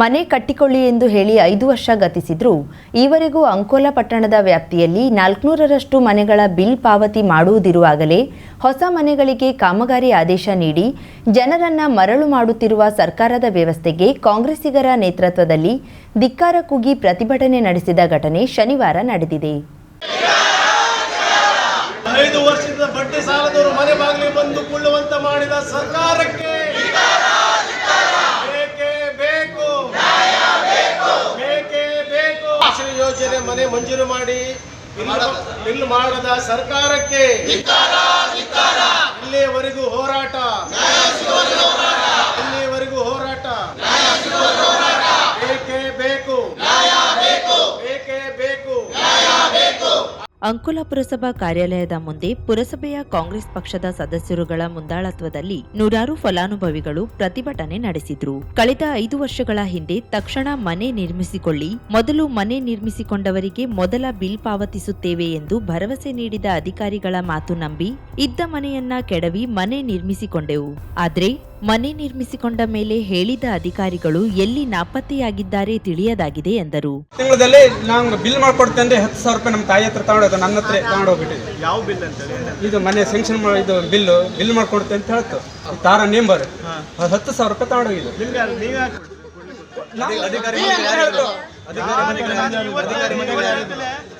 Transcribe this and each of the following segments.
ಮನೆ ಕಟ್ಟಿಕೊಳ್ಳಿ ಎಂದು ಹೇಳಿ ಐದು ವರ್ಷ ಗತಿಸಿದ್ರೂ. ಈವರೆಗೂ ಅಂಕೋಲಾ ಪಟ್ಟಣದ ವ್ಯಾಪ್ತಿಯಲ್ಲಿ ನಾಲ್ಕುನೂರರಷ್ಟು ಮನೆಗಳ ಬಿಲ್ ಪಾವತಿ ಮಾಡುವುದಿರುವಾಗಲೇ ಹೊಸ ಮನೆಗಳಿಗೆ ಕಾಮಗಾರಿ ಆದೇಶ ನೀಡಿ ಜನರನ್ನ ಮರಳು ಮಾಡುತ್ತಿರುವ ಸರ್ಕಾರದ ವ್ಯವಸ್ಥೆಗೆ ಕಾಂಗ್ರೆಸ್ಸಿಗರ ನೇತೃತ್ವದಲ್ಲಿ ಧಿಕ್ಕಾರ ಕುಗಿ ಪ್ರತಿಭಟನೆ ನಡೆಸಿದ ಘಟನೆ ಶನಿವಾರ ನಡೆದಿದೆ. ಐದು ವರ್ಷದ ಬಡ್ಡಿ ಸಾಲದವರು ಮನೆ ಬಾಗಿಲಿಗೆ ಬಂದು ಕೊಳ್ಳುವಂತ ಮಾಡಿದ ಸರ್ಕಾರಕ್ಕೆ ಬೇಕೇ ಬೇಕು ಬೇಕೇ ಬೇಕು ಆಶ್ರಯ ಯೋಜನೆ ಮನೆ ಮಂಜೂರು ಮಾಡಿ ಬಿಲ್- ಮಾಡದ ಸರ್ಕಾರಕ್ಕೆ ಇಲ್ಲಿಯವರೆಗೂ ಹೋರಾಟ ಇಲ್ಲಿಯವರೆಗೂ ಹೋರಾಟ ಬೇಕೇ ಬೇಕು ಬೇಕೇ ಬೇಕು ಅಂಕೋಲಾ ಪುರಸಭಾ ಕಾರ್ಯಾಲಯದ ಮುಂದೆ ಪುರಸಭೆಯ ಕಾಂಗ್ರೆಸ್ ಪಕ್ಷದ ಸದಸ್ಯರುಗಳ ಮುಂದಾಳತ್ವದಲ್ಲಿ ನೂರಾರು ಫಲಾನುಭವಿಗಳು ಪ್ರತಿಭಟನೆ ನಡೆಸಿದ್ರು. ಕಳೆದ ಐದು ವರ್ಷಗಳ ಹಿಂದೆ ತಕ್ಷಣ ಮನೆ ನಿರ್ಮಿಸಿಕೊಳ್ಳಿ, ಮೊದಲು ಮನೆ ನಿರ್ಮಿಸಿಕೊಂಡವರಿಗೆ ಮೊದಲ ಬಿಲ್ ಪಾವತಿಸುತ್ತೇವೆ ಎಂದು ಭರವಸೆ ನೀಡಿದ ಅಧಿಕಾರಿಗಳ ಮಾತು ನಂಬಿ ಇದ್ದ ಮನೆಯನ್ನ ಕೆಡವಿ ಮನೆ ನಿರ್ಮಿಸಿಕೊಂಡೆವು. ಆದ್ರೆ ಮನೆ ನಿರ್ಮಿಸಿಕೊಂಡ ಮೇಲೆ ಹೇಳಿದ ಅಧಿಕಾರಿಗಳು ಎಲ್ಲಿ ನಾಪತ್ತೆಯಾಗಿದ್ದಾರೆ ತಿಳಿಯದಾಗಿದೆ ಎಂದರು. ತಿಂಗಳಲ್ಲಿ ನಾವು ಬಿಲ್ ಮಾಡ್ಕೊಡ್ತೇನೆ ಅಂದ್ರೆ ಹತ್ತು ಸಾವಿರ ರೂಪಾಯಿ ನಮ್ಮ ತಾಯಿ ಹತ್ರ ತಗೊಂಡೋದು ನನ್ನ ಹತ್ರ ತಗೊಂಡೋಗ್ಬಿಟ್ಟಿದೆ. ಯಾವ ಬಿಲ್ ಅಂತ ಇದು ಮನೆ ಸೆಂಕ್ಷನ್ ಇದು ಬಿಲ್ ಬಿಲ್ ಮಾಡ್ಕೊಡ್ತೆ ಅಂತ ಹೇಳ್ತು. ತಾರ ನೇಂಬರ್. ಹತ್ತು ಸಾವಿರ ರೂಪಾಯಿ ತಗೊಂಡೋಗಿದೆ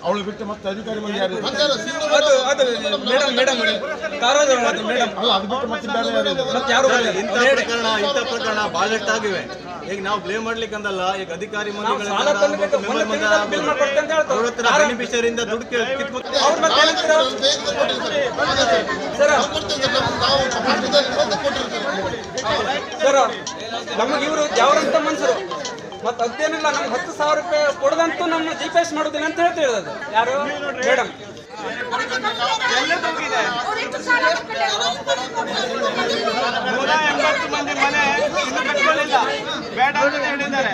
ಅವಳು ಬಿಟ್ಟು ಮತ್ತೆ ಅಧಿಕಾರಿ ಮಂದಿ ಯಾರು ಅದು ಅದು ಮೇಡಮ್ ಮೇಡಮ್ ಮೇಡಮ್. ಅಲ್ಲ ಅದು ಬಿಟ್ಟು ಮತ್ತೆ ಬೇರೆ ಯಾರು ಮತ್ತೆ ಯಾರು ಬರ್ಲಿಲ್ಲ. ಇಂಥ ಪ್ರಕರಣ ಇಂಥ ಪ್ರಕರಣ ಬಹಳಷ್ಟು ಆಗಿವೆ. ಈಗ ನಾವು ಬ್ಲೇಮ್ ಮಾಡ್ಲಿಕ್ಕೆ ಅಂದಲ್ಲ ಈಗ ಅಧಿಕಾರಿ ಬೆನಿಫಿಷರಿಂದ ದುಡ್ಡು ಸರ್ ನಮಗೆ ಇವರು ಯಾವ್ರಂತ ಮನ್ಸರು? ಮತ್ತೆ ಅದೇನಿಲ್ಲ ನಮ್ಗೆ ಹತ್ತು ಸಾವಿರ ರೂಪಾಯಿ ಕೊಡದಂತೂ ನಮ್ಮ ಜಿ ಪಿ ಎಸ್ ಮಾಡೋದಿಲ್ಲ ಅಂತ ಹೇಳ್ತೀವಿ ಅದು ಯಾರು? ಮೇಡಮ್. ನೂರ ಎಂಬತ್ತು ಮಂದಿ ಮನೆ ಇನ್ನು ಕಟ್ಕೊಳ್ಳಿಲ್ಲ ಬೇಡ ಅಂತ ಹೇಳಿದ್ದಾರೆ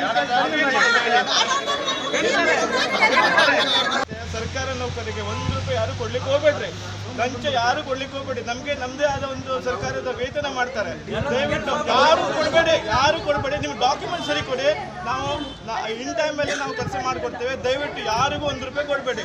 ಸರ್ಕಾರ ನೌಕರಿಗೆ ಒಂದು ರೂಪಾಯಿ ಯಾರು ಕೊಡ್ಲಿಕ್ಕೆ ಹೋಗ್ಬೇಡ್ರಿ. ಲಂಚ ಯಾರು ಕೊಡ್ಲಿಕ್ಕೆ ಹೋಗ್ಬೇಡಿ. ನಮ್ಗೆ ನಮ್ದೇ ಆದ ಒಂದು ಸರ್ಕಾರದ ವೇತನ ಮಾಡ್ತಾರೆ. ದಯವಿಟ್ಟು ಯಾರು ಕೊಡಬೇಡಿ, ಯಾರು ಕೊಡ್ಬೇಡಿ ನಿಮ್ಗೆ ಡಾಕ್ಯುಮೆಂಟ್ ಸರಿ ಕೊಡಿ. ನಾವು ಇನ್ ಟೈಮಲ್ಲಿ ನಾವು ಕೆಲಸ ಮಾಡಿಕೊಡ್ತೇವೆ. ದಯವಿಟ್ಟು ಯಾರಿಗೂ ಒಂದು ರೂಪಾಯಿ ಕೊಡಬೇಡಿ.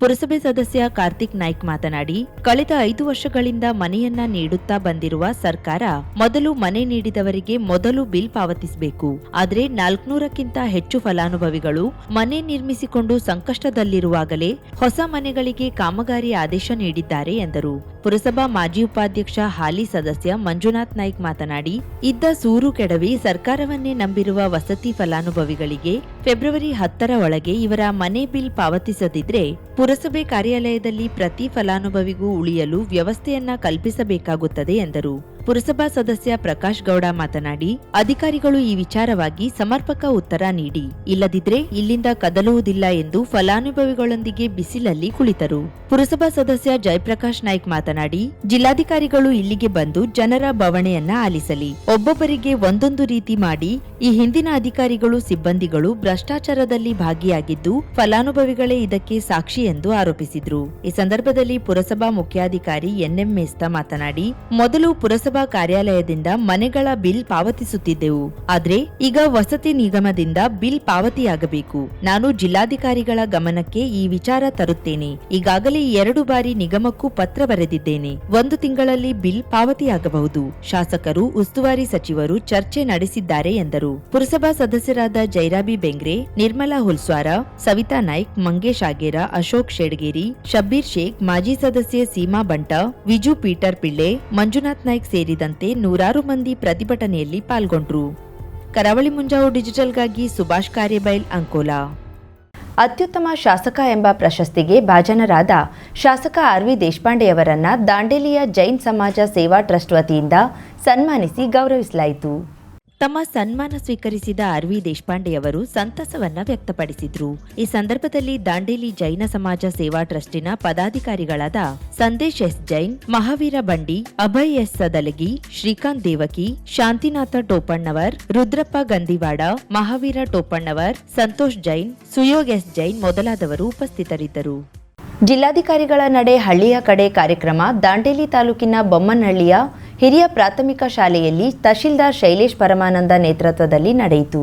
ಪುರಸಭೆ ಸದಸ್ಯ ಕಾರ್ತಿಕ್ ನಾಯ್ಕ್ ಮಾತನಾಡಿ, ಕಳೆದ ಐದು ವರ್ಷಗಳಿಂದ ಮನೆಯನ್ನ ನೀಡುತ್ತಾ ಬಂದಿರುವ ಸರ್ಕಾರ ಮೊದಲು ಮನೆ ನೀಡಿದವರಿಗೆ ಮೊದಲು ಬಿಲ್ ಪಾವತಿಸಬೇಕು. ಆದರೆ ನಾಲ್ಕುನೂರಕ್ಕಿಂತ ಹೆಚ್ಚು ಫಲಾನುಭವಿಗಳು ಮನೆ ನಿರ್ಮಿಸಿಕೊಂಡು ಸಂಕಷ್ಟದಲ್ಲಿರುವಾಗಲೇ ಹೊಸ ಮನೆಗಳಿಗೆ ಕಾಮಗಾರಿ ಆದೇಶ ನೀಡಿದ್ದಾರೆ ಎಂದರು. ಪುರಸಭಾ ಮಾಜಿ ಉಪಾಧ್ಯಕ್ಷ ಹಾಲಿ ಸದಸ್ಯ ಮಂಜುನಾಥ್ ನಾಯ್ಕ್ ಮಾತನಾಡಿ, ಇದ್ದ ಸೂರು ಕೆಡವಿ ಸರ್ಕಾರವನ್ನೇ ನಂಬಿರುವ ವಸತಿ ಫಲಾನುಭವಿಗಳಿಗೆ ಫೆಬ್ರವರಿ ಹತ್ತರ ಒಳಗೆ ಇವರ ಮನೆ ಬಿಲ್ ಪಾವತಿಸದಿದ್ರೆ ಪುರಸಭೆ ಕಾರ್ಯಾಲಯದಲ್ಲಿ ಪ್ರತಿ ಫಲಾನುಭವಿಗೂ ಉಳಿಯಲು ವ್ಯವಸ್ಥೆಯನ್ನ ಕಲ್ಪಿಸಬೇಕಾಗುತ್ತದೆ ಎಂದರು. ಪುರಸಭಾ ಸದಸ್ಯ ಪ್ರಕಾಶ್ ಗೌಡ ಮಾತನಾಡಿ, ಅಧಿಕಾರಿಗಳು ಈ ವಿಚಾರವಾಗಿ ಸಮರ್ಪಕ ಉತ್ತರ ನೀಡಿ. ಇಲ್ಲದಿದ್ರೆ ಇಲ್ಲಿಂದ ಕದಲುವುದಿಲ್ಲ ಎಂದು ಫಲಾನುಭವಿಗಳೊಂದಿಗೆ ಬಿಸಿಲಲ್ಲಿ ಕುಳಿತರು. ಪುರಸಭಾ ಸದಸ್ಯ ಜಯಪ್ರಕಾಶ್ ನಾಯ್ಕ್ ಮಾತನಾಡಿ, ಜಿಲ್ಲಾಧಿಕಾರಿಗಳು ಇಲ್ಲಿಗೆ ಬಂದು ಜನರ ಬವಣೆಯನ್ನ ಆಲಿಸಲಿ. ಒಬ್ಬೊಬ್ಬರಿಗೆ ಒಂದೊಂದು ರೀತಿ ಮಾಡಿ, ಈ ಹಿಂದಿನ ಅಧಿಕಾರಿಗಳು, ಸಿಬ್ಬಂದಿಗಳು ಭ್ರಷ್ಟಾಚಾರದಲ್ಲಿ ಭಾಗಿಯಾಗಿದ್ದು ಫಲಾನುಭವಿಗಳೇ ಇದಕ್ಕೆ ಸಾಕ್ಷಿ ಎಂದು ಆರೋಪಿಸಿದ್ರು. ಈ ಸಂದರ್ಭದಲ್ಲಿ ಪುರಸಭಾ ಮುಖ್ಯಾಧಿಕಾರಿ ಎನ್ಎಂ ಮೇಸ್ತಾ ಮಾತನಾಡಿ, ಮೊದಲು ಪುರಸಭಾ ಕಾರ್ಯಾಲಯದಿಂದ ಮನೆಗಳ ಬಿಲ್ ಪಾವತಿಸುತ್ತಿದ್ದೆವು. ಆದ್ರೆ ಈಗ ವಸತಿ ನಿಗಮದಿಂದ ಬಿಲ್ ಪಾವತಿಯಾಗಬೇಕು. ನಾನು ಜಿಲ್ಲಾಧಿಕಾರಿಗಳ ಗಮನಕ್ಕೆ ಈ ವಿಚಾರ ತರುತ್ತೇನೆ. ಈಗಾಗಲೇ ಎರಡು ಬಾರಿ ನಿಗಮಕ್ಕೂ ಪತ್ರ ಬರೆದಿದ್ದೇನೆ. ಒಂದು ತಿಂಗಳಲ್ಲಿ ಬಿಲ್ ಪಾವತಿಯಾಗಬಹುದು. ಶಾಸಕರು, ಉಸ್ತುವಾರಿ ಸಚಿವರು ಚರ್ಚೆ ನಡೆಸಿದ್ದಾರೆ ಎಂದರು. ಪುರಸಭಾ ಸದಸ್ಯರಾದ ಜೈರಾಬಿ ಬೆಂಗ್ರೆ, ನಿರ್ಮಲಾ ಹುಲ್ಸ್ವಾರ, ಸವಿತಾ ನಾಯ್ಕ್, ಮಂಗೇಶ್ ಆಗೇರ, ಅಶೋಕ್ ಶೇಡ್ಗೇರಿ, ಶಬ್ಬೀರ್ ಶೇಖ್, ಮಾಜಿ ಸದಸ್ಯೆ ಸೀಮಾ ಬಂಟ, ವಿಜು ಪೀಟರ್ ಪಿಳ್ಳೆ, ಮಂಜುನಾಥ್ ನಾಯ್ಕ್ ಸೇರಿದಂತೆ ನೂರಾರು ಮಂದಿ ಪ್ರತಿಭಟನೆಯಲ್ಲಿ ಪಾಲ್ಗೊಂಡ್ರು. ಕರಾವಳಿ ಮುಂಜಾವು ಡಿಜಿಟಲ್ಗಾಗಿ ಸುಭಾಷ್ ಕಾರ್ಯಬೈಲ್ ಅಂಕೋಲಾ. ಅತ್ಯುತ್ತಮ ಶಾಸಕ ಎಂಬ ಪ್ರಶಸ್ತಿಗೆ ಭಾಜನರಾದ ಶಾಸಕ ಆರ್ ವಿ ದೇಶಪಾಂಡೆಯವರನ್ನ ದಾಂಡೇಲಿಯ ಜೈನ್ ಸಮಾಜ ಸೇವಾ ಟ್ರಸ್ಟ್ ವತಿಯಿಂದ ಸನ್ಮಾನಿಸಿ ಗೌರವಿಸಲಾಯಿತು. ತಮ್ಮ ಸನ್ಮಾನ ಸ್ವೀಕರಿಸಿದ ಆರ್ ವಿ ದೇಶಪಾಂಡೆಯವರು ಸಂತಸವನ್ನ ವ್ಯಕ್ತಪಡಿಸಿದ್ರು. ಈ ಸಂದರ್ಭದಲ್ಲಿ ದಾಂಡೇಲಿ ಜೈನ ಸಮಾಜ ಸೇವಾ ಟ್ರಸ್ಟಿನ ಪದಾಧಿಕಾರಿಗಳಾದ Sandesh S Jain, Mahavira Bandi, Abhay S Sadalagi, Srikanth Devaki, Shantinatha Topannavar, Rudrappa Gandiwada, Mahavira Topannavar, Santosh Jain, Suyog S Jain ಮೊದಲಾದವರು ಉಪಸ್ಥಿತರಿದ್ದರು. ಜಿಲ್ಲಾಧಿಕಾರಿಗಳ ನಡೆ ಹಳ್ಳಿಯ ಕಡೆ ಕಾರ್ಯಕ್ರಮ ದಾಂಡೇಲಿ ತಾಲೂಕಿನ ಬೊಮ್ಮನಹಳ್ಳಿಯ ಹಿರಿಯ ಪ್ರಾಥಮಿಕ ಶಾಲೆಯಲ್ಲಿ ತಹಶೀಲ್ದಾರ್ ಶೈಲೇಶ್ ಪರಮಾನಂದ ನೇತೃತ್ವದಲ್ಲಿ ನಡೆಯಿತು.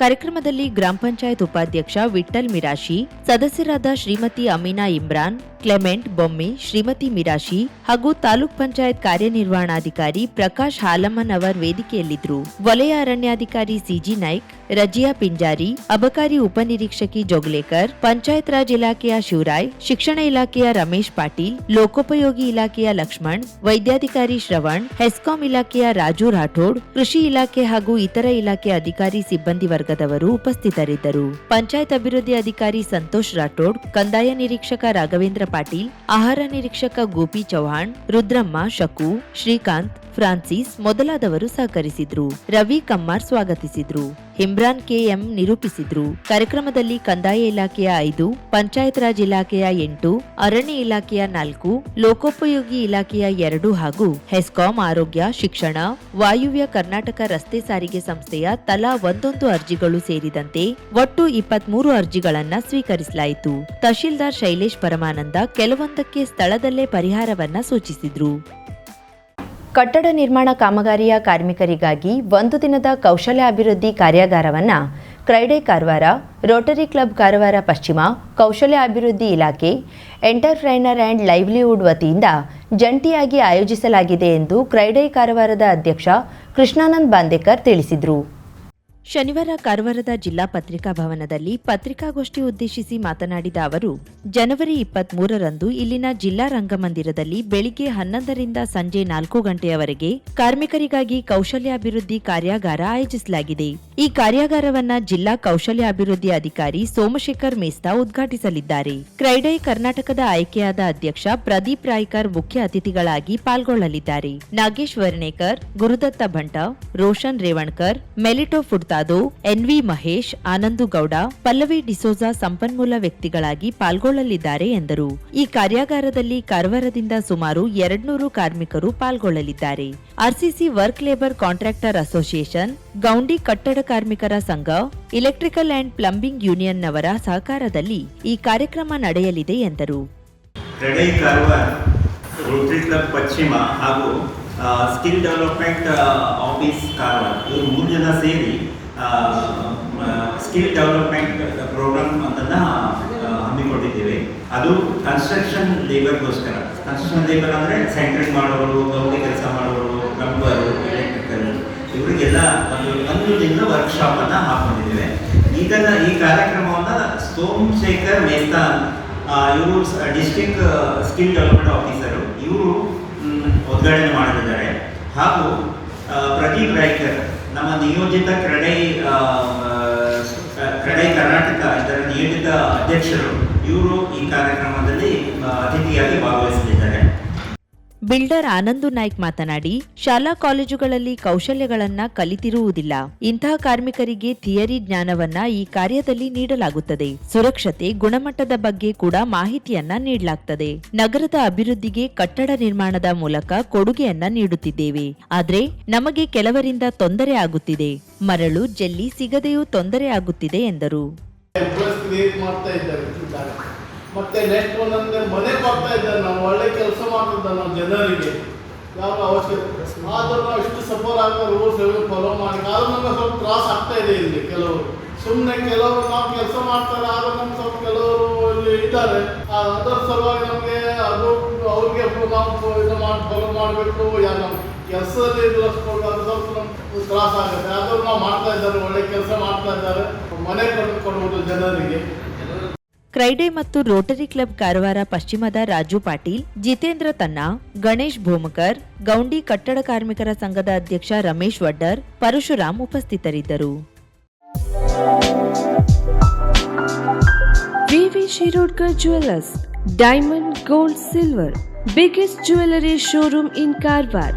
ಕಾರ್ಯಕ್ರಮದಲ್ಲಿ ಗ್ರಾಮ ಪಂಚಾಯತ್ ಉಪಾಧ್ಯಕ್ಷ ವಿಠಲ್ ಮಿರಾಶಿ, ಸದಸ್ಯರಾದ ಶ್ರೀಮತಿ ಅಮೀನಾ ಇಮ್ರಾನ್ ಕ್ಲೆಮೆಂಟ್, ಬೊಮ್ಮೆ, ಶ್ರೀಮತಿ ಮಿರಾಶಿ ಹಾಗೂ ತಾಲೂಕ್ ಪಂಚಾಯತ್ ಕಾರ್ಯನಿರ್ವಹಣಾಧಿಕಾರಿ ಪ್ರಕಾಶ್ ಹಾಲಮ್ಮನ್ ಅವರ್ ವೇದಿಕೆಯಲ್ಲಿದ್ದರು. ವಲಯ ಅರಣ್ಯಾಧಿಕಾರಿ ಸಿಜಿ ನಾಯ್ಕ್, ರಜಿಯಾ ಪಿಂಜಾರಿ, ಅಬಕಾರಿ ಉಪನಿರೀಕ್ಷಕಿ ಜೋಗ್ಲೇಕರ್ ಪಂಚಾಯತ್ ರಾಜ್ ಇಲಾಖೆಯ ಶಿವರಾಯ್, ಶಿಕ್ಷಣ ಇಲಾಖೆಯ ರಮೇಶ್ ಪಾಟೀಲ್, ಲೋಕೋಪಯೋಗಿ ಇಲಾಖೆಯ ಲಕ್ಷ್ಮಣ್, ವೈದ್ಯಾಧಿಕಾರಿ ಶ್ರವಣ್, ಹೆಸ್ಕಾಂ ಇಲಾಖೆಯ ರಾಜು ರಾಠೋಡ್, ಕೃಷಿ ಇಲಾಖೆ ಹಾಗೂ ಇತರ ಇಲಾಖೆ ಅಧಿಕಾರಿ ಸಿಬ್ಬಂದಿ ವರ್ಗದವರು ಉಪಸ್ಥಿತರಿದ್ದರು. ಪಂಚಾಯತ್ ಅಭಿವೃದ್ಧಿ ಅಧಿಕಾರಿ ಸಂತೋಷ್ ರಾಠೋಡ್, ಕಂದಾಯ ನಿರೀಕ್ಷಕ ರಾಘವೇಂದ್ರ ಪಾಟೀಲ್ ಆಹಾರ ನಿರೀಕ್ಷಕ ಗೋಪಿ ಚೌಹಾಣ್ ರುದ್ರಮ್ಮ ಶಕು ಶ್ರೀಕಾಂತ್ ಫ್ರಾನ್ಸಿಸ್ ಮೊದಲಾದವರು ಸಹಕರಿಸಿದ್ರು. ರವಿ ಕಮ್ಮಾರ್ ಸ್ವಾಗತಿಸಿದ್ರು. ಇಮ್ರಾನ್ ಕೆಎಂ ನಿರೂಪಿಸಿದ್ರು. ಕಾರ್ಯಕ್ರಮದಲ್ಲಿ ಕಂದಾಯ ಇಲಾಖೆಯ ಐದು ಪಂಚಾಯತ್ ರಾಜ್ ಇಲಾಖೆಯ ಎಂಟು, ಅರಣ್ಯ ಇಲಾಖೆಯ ನಾಲ್ಕು, ಲೋಕೋಪಯೋಗಿ ಇಲಾಖೆಯ ಎರಡು ಹಾಗೂ ಹೆಸ್ಕಾಂ ಆರೋಗ್ಯ, ಶಿಕ್ಷಣ, ವಾಯುವ್ಯ ಕರ್ನಾಟಕ ರಸ್ತೆ ಸಾರಿಗೆ ಸಂಸ್ಥೆಯ ತಲಾ ಒಂದೊಂದು ಅರ್ಜಿಗಳು ಸೇರಿದಂತೆ ಒಟ್ಟು ಇಪ್ಪತ್ಮೂರು ಅರ್ಜಿಗಳನ್ನ ಸ್ವೀಕರಿಸಲಾಯಿತು. ತಹಶೀಲ್ದಾರ್ ಶೈಲೇಶ್ ಪರಮಾನಂದ ಕೆಲವೊಂದಕ್ಕೆ ಸ್ಥಳದಲ್ಲೇ ಪರಿಹಾರವನ್ನ ಸೂಚಿಸಿದ್ರು. ಕಟ್ಟಡ ನಿರ್ಮಾಣ ಕಾಮಗಾರಿಯ ಕಾರ್ಮಿಕರಿಗಾಗಿ ಒಂದು ದಿನದ ಕೌಶಲ್ಯ ಅಭಿವೃದ್ಧಿ ಕಾರ್ಯಾಗಾರವನ್ನು CREDAI Karwar, Rotary club Karwar ಪಶ್ಚಿಮ ಕೌಶಲ್ಯ ಅಭಿವೃದ್ಧಿ ಇಲಾಖೆ, ಎಂಟರ್ಪ್ರೈನರ್ ಆ್ಯಂಡ್ ಲೈವ್ಲಿಹುಡ್ ವತಿಯಿಂದ ಜಂಟಿಯಾಗಿ ಆಯೋಜಿಸಲಾಗಿದೆ ಎಂದು ಕ್ರೈಡೆ ಕಾರವಾರದ ಅಧ್ಯಕ್ಷ ಕೃಷ್ಣಾನಂದ್ ಬಾಂದೇಕರ್ ತಿಳಿಸಿದರು. ಶನಿವಾರ ಕಾರವಾರದ ಜಿಲ್ಲಾ ಪತ್ರಿಕಾ ಭವನದಲ್ಲಿ ಪತ್ರಿಕಾಗೋಷ್ಠಿ ಉದ್ದೇಶಿಸಿ ಮಾತನಾಡಿದ ಅವರು, ಜನವರಿ ಇಪ್ಪತ್ಮೂರರಂದು ಇಲ್ಲಿನ ಜಿಲ್ಲಾ ರಂಗಮಂದಿರದಲ್ಲಿ ಬೆಳಿಗ್ಗೆ ಹನ್ನೊಂದರಿಂದ ಸಂಜೆ ನಾಲ್ಕು ಗಂಟೆಯವರೆಗೆ ಕಾರ್ಮಿಕರಿಗಾಗಿ ಕೌಶಲ್ಯಾಭಿವೃದ್ಧಿ ಕಾರ್ಯಾಗಾರ ಆಯೋಜಿಸಲಾಗಿದೆ. ಈ ಕಾರ್ಯಾಗಾರವನ್ನ ಜಿಲ್ಲಾ ಕೌಶಲ್ಯ ಅಭಿವೃದ್ಧಿ ಅಧಿಕಾರಿ ಸೋಮಶೇಖರ್ ಮೇಸ್ತಾ ಉದ್ಘಾಟಿಸಲಿದ್ದಾರೆ. ಕ್ರೈಡೈ ಕರ್ನಾಟಕದ ಆಯ್ಕೆಯಾದ ಅಧ್ಯಕ್ಷ ಪ್ರದೀಪ್ ರಾಯ್ಕರ್ ಮುಖ್ಯ ಅತಿಥಿಗಳಾಗಿ ಪಾಲ್ಗೊಳ್ಳಲಿದ್ದಾರೆ. ನಾಗೇಶ್ ವರ್ಣೇಕರ್, ಗುರುದತ್ತ ಭಂಟ, ರೋಷನ್ ರೇವಣ್ಕರ್, ಮೆಲಿಟೋ ಫುಡ್ತಾದೋ ಎನ್ವಿ ಮಹೇಶ್, ಆನಂದು ಗೌಡ, ಪಲ್ಲವಿ ಡಿಸೋಜಾ ಸಂಪನ್ಮೂಲ ವ್ಯಕ್ತಿಗಳಾಗಿ ಪಾಲ್ಗೊಳ್ಳಲಿದ್ದಾರೆ ಎಂದರು. ಈ ಕಾರ್ಯಾಗಾರದಲ್ಲಿ ಕಾರವಾರದಿಂದ ಸುಮಾರು ಎರಡ್ನೂರು ಕಾರ್ಮಿಕರು ಪಾಲ್ಗೊಳ್ಳಲಿದ್ದಾರೆ. RCC work labour contractor association, Goundi ಕಟ್ಟಡ ಕಾರ್ಮಿಕರ ಸಂಘ, ಇಲೆಕ್ಟ್ರಿಕಲ್ ಅಂಡ್ ಪ್ಲಂಬಿಂಗ್ ಯೂನಿಯನ್ನವರ ಸಹಕಾರದಲ್ಲಿ ಈ ಕಾರ್ಯಕ್ರಮ ನಡೆಯಲಿದೆ ಎಂದರು. ಪಶ್ಚಿಮ ಹಾಗೂ ಸ್ಕಿಲ್ ಡೆವಲಪ್ಮೆಂಟ್ ಆಫೀಸ್ ಕಾರವಾರ ಇವರು ಮೂರು ಜನ ಸೇರಿ ಸ್ಕಿಲ್ ಡೆವಲಪ್ಮೆಂಟ್ ಪ್ರೋಗ್ರಾಮ್ ಅಂತನ್ನ ಹಮ್ಮಿಕೊಂಡಿದ್ದೀವಿ. ಅದು ಕನ್ಸ್ಟ್ರಕ್ಷನ್ ಲೇಬರ್ಗೋಸ್ಕರ ಕನ್ಸ್ಟ್ರಕ್ಷನ್ ಲೇಬರ್ ಅಂದರೆ ಸೆಂಟ್ರಿಂಗ್ ಮಾಡೋರು ಗೌರಿ ಕೆಲಸ ಮಾಡೋರು ಪ್ಲಂಬರು ಎಲೆಕ್ಟ್ರಿಕಲ್ ಇವರಿಗೆಲ್ಲ ಒಂದು ಒಂದು ದಿನದ ವರ್ಕ್ಶಾಪನ್ನು ಹಾಕೊಂಡಿದ್ದೇವೆ. ಈಗ ಈ ಕಾರ್ಯಕ್ರಮವನ್ನು ಸೋಮಶೇಖರ್ ಮೇಸ್ತಾ ಇವರು ಡಿಸ್ಟಿಕ್ ಸ್ಕಿಲ್ ಡೆವಲಪ್ಮೆಂಟ್ ಆಫೀಸರು ಇವರು ಉದ್ಘಾಟನೆ ಮಾಡಲಿದ್ದಾರೆ ಹಾಗೂ ಪ್ರದೀಪ್ ರಾಯ್ಕರ್ ನಮ್ಮ ನಿಯೋಜಿತ ಕ್ರೆಡೈ ಕ್ರೆಡೈ ಕರ್ನಾಟಕ ಇದರ ನಿಯೋಜಿತ ಅಧ್ಯಕ್ಷರು ಇವರು ಈ ಕಾರ್ಯಕ್ರಮದಲ್ಲಿ ಅತಿಥಿಯಾಗಿ ಭಾಗವಹಿಸಲಿದ್ದಾರೆ. ಬಿಲ್ಡರ್ ಆನಂದು ನಾಯ್ಕ್ ಮಾತನಾಡಿ, ಶಾಲಾ ಕಾಲೇಜುಗಳಲ್ಲಿ ಕೌಶಲ್ಯಗಳನ್ನ ಕಲಿತಿರುವುದಿಲ್ಲ. ಇಂತಹ ಕಾರ್ಮಿಕರಿಗೆ ಥಿಯರಿ ಜ್ಞಾನವನ್ನ ಈ ಕಾರ್ಯದಲ್ಲಿ ನೀಡಲಾಗುತ್ತದೆ. ಸುರಕ್ಷತೆ, ಗುಣಮಟ್ಟದ ಬಗ್ಗೆ ಕೂಡ ಮಾಹಿತಿಯನ್ನ ನೀಡಲಾಗುತ್ತದೆ ನಗರದ ಅಭಿವೃದ್ಧಿಗೆ ಕಟ್ಟಡ ನಿರ್ಮಾಣದ ಮೂಲಕ ಕೊಡುಗೆಯನ್ನ ನೀಡುತ್ತಿದ್ದೇವೆ. ಆದರೆ, ನಮಗೆ ಕೆಲವರಿಂದ ತೊಂದರೆ ಆಗುತ್ತಿದೆ. ಮರಳು, ಜಲ್ಲಿ ಸಿಗದೆಯೂ ತೊಂದರೆ ಆಗುತ್ತಿದೆ ಎಂದರು. ಮತ್ತೆ ನೆಕ್ಸ್ಟ್ ಒಂದೊಂದು ಮನೆ ಬರ್ತಾ ಇದ್ದಾರೆ. ನಾವು ಒಳ್ಳೆ ಕೆಲಸ ಮಾಡ್ತಿದ್ದ ನಮ್ಮ ಜನರಿಗೆ. ಯಾವ ಅವಶ್ಯಕತೆ? ಆದರೂ ನಾವು ಇಷ್ಟು ಸಫರ್ ಆಗೋ ರೂಲ್ಸ್ ಫಾಲೋ ಮಾಡಿ, ಆದ್ರೂ ನಮಗೆ ಸ್ವಲ್ಪ ತ್ರಾಸ ಆಗ್ತಾ ಇದೆ ಇಲ್ಲಿ ಕೆಲವರು. ಸುಮ್ಮನೆ ಕೆಲವರು ನಾವು ಕೆಲಸ ಮಾಡ್ತಾರೆ, ಆದ್ರೂ ನಮ್ಗೆ ಸ್ವಲ್ಪ ಕೆಲವರು ಇಲ್ಲಿ ಇದ್ದಾರೆ. ಅದರ ಸಲುವಾಗಿ ನಮಗೆ ಅದು ಅವ್ರಿಗೆ ನಾವು ಇದು ಮಾಡಿ ಫಾಲೋ ಮಾಡಬೇಕು. ಯಾ ನಮ್ಮ ಕೆಲಸದಲ್ಲಿ ಇರಿಸ್ಕೊಂಡು ಅದು ಸ್ವಲ್ಪ ನಮ್ಗೆ ತ್ರಾಸ ಆಗುತ್ತೆ. ಆದರೂ ನಾವು ಮಾಡ್ತಾ ಇದ್ದಾರೆ, ಒಳ್ಳೆ ಕೆಲಸ ಮಾಡ್ತಾ ಇದ್ದಾರೆ. ಮನೆ ಕಟ್ಟಿಕೊಡುವುದು ಜನರಿಗೆ. ಕ್ರೈಡೆ ಮತ್ತು ರೋಟರಿ ಕ್ಲಬ್ ಕಾರವಾರ ಪಶ್ಚಿಮದ ರಾಜು ಪಾಟೀಲ್, ಜಿತೇಂದ್ರ ತನ್ನ, ಗಣೇಶ್ ಭೂಮಕರ್, ಗೌಂಡಿ ಕಟ್ಟಡ ಕಾರ್ಮಿಕರ ಸಂಘದ ಅಧ್ಯಕ್ಷ ರಮೇಶ್ ವಡ್ಡರ್, ಪರಶುರಾಮ್ ಉಪಸ್ಥಿತರಿದ್ದರು. V V Shirodkar jewellers diamond, gold, silver, biggest jewellery showroom in Karwar.